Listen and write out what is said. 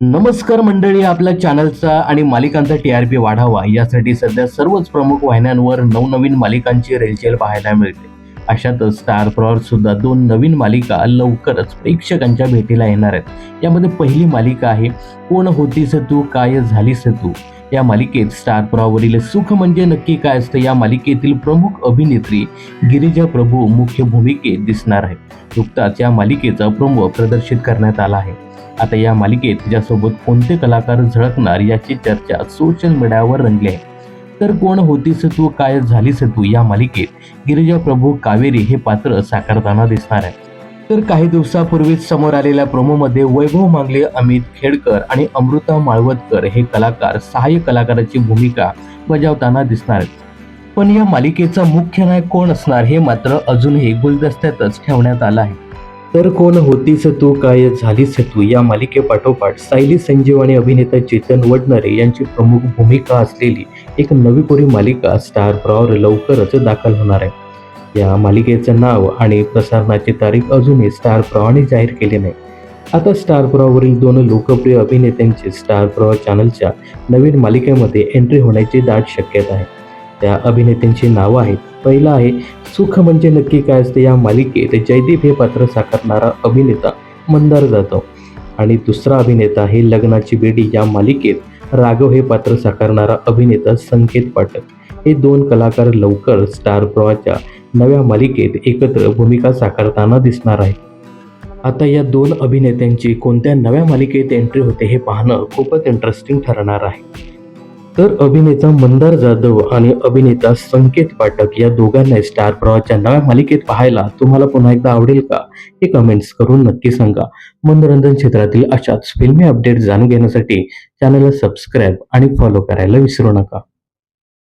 नमस्कार मंडळी आपल्या चॅनलचा आणि मालिकांचा टी आर पी वाढावा. यासाठी सध्या सर्वच प्रमुख वाहिन्यांवर नवनवीन मालिकांची रेलचेल पाहायला मिळते. अशातच स्टार प्रॉवर सुद्धा दोन नवीन मालिका लवकरच प्रेक्षकांच्या भेटीला येणार आहेत. यामध्ये पहिली मालिका आहे कोण होतीस तू काय झालीस तू या मालिकेत स्टार प्रॉवरील सुख म्हणजे नक्की काय असतं? या मालिकेतील प्रमुख अभिनेत्री गिरिजा प्रभू मुख्य भूमिकेत दिसणार आहे नुकताच या मालिकेचा प्रोमो प्रदर्शित करण्यात आला आहे. आता या मालिकेत तिच्यासोबत कोणते कलाकार झळकणार याची चर्चा सोशल मीडियावर रंगली आहे. तर कोण होतीस तू काय झालीस तू या मालिकेत? गिरिजा प्रभू कावेरी हे पात्र साकारताना दिसणार आहे तर काही दिवसापूर्वीच समोर आलेल्या प्रोमोमध्ये वैभव मांगले अमित खेडकर आणि अमृता माळवतकर हे कलाकार सहाय्य कलाकाराची भूमिका बजावताना दिसणार आहेत. पण या मालिकेचा मुख्य नायक कोण असणार हे मात्र अजूनही गुलदस्त्यातच ठेवण्यात आलं आहे. तर कोण होतीस तू? काय झालीस तू? या मालिकेपाठोपाठ सायली संजीव आणि अभिनेता चेतन वडनरे यांची प्रमुख भूमिका असलेली एक नवी कोरी मालिका स्टार प्रॉवर लवकरच दाखल होणार आहे. या मालिकेचं नाव आणि प्रसारणाची तारीख अजूनही स्टार प्रॉवाने जाहीर केली नाही. आता स्टार प्रॉवरील दोन लोकप्रिय अभिनेत्यांची स्टार प्रॉ चॅनलच्या नवीन मालिकेमध्ये एंट्री होण्याची दाट शक्यता आहे. त्या अभिनेत्यांची नावं आहेत. पहिलं आहे सुख म्हणजे नक्की काय असते या मालिकेत जयदीप हे पात्र साकारणारा अभिनेता मंदार जाधव. आणि दुसरा अभिनेता आहे लग्नाची बेडी या मालिकेत राघव हे पात्र साकारणारा अभिनेता संकेत पाठक. हे दोन कलाकार लवकर स्टार प्रवाच्या नव्या मालिकेत एकत्र भूमिका साकारताना दिसणार आहे आता या दोन अभिनेत्यांची कोणत्या नव्या मालिकेत एंट्री होते हे पाहणं खूपच इंटरेस्टिंग ठरणार आहे. तर अभिनेता मंदार जाधव आणि अभिनेता संकेत पाठक या दोघांना स्टार प्रवाहाच्या नव्या मालिकेत पाहायला तुम्हाला पुन्हा एकदा आवडेल का? हे कमेंट्स करून नक्की सांगा. मनोरंजन क्षेत्रातील अशाच फिल्मी अपडेट जाणून घेण्यासाठी चॅनलला सबस्क्राईब आणि फॉलो करायला विसरू नका.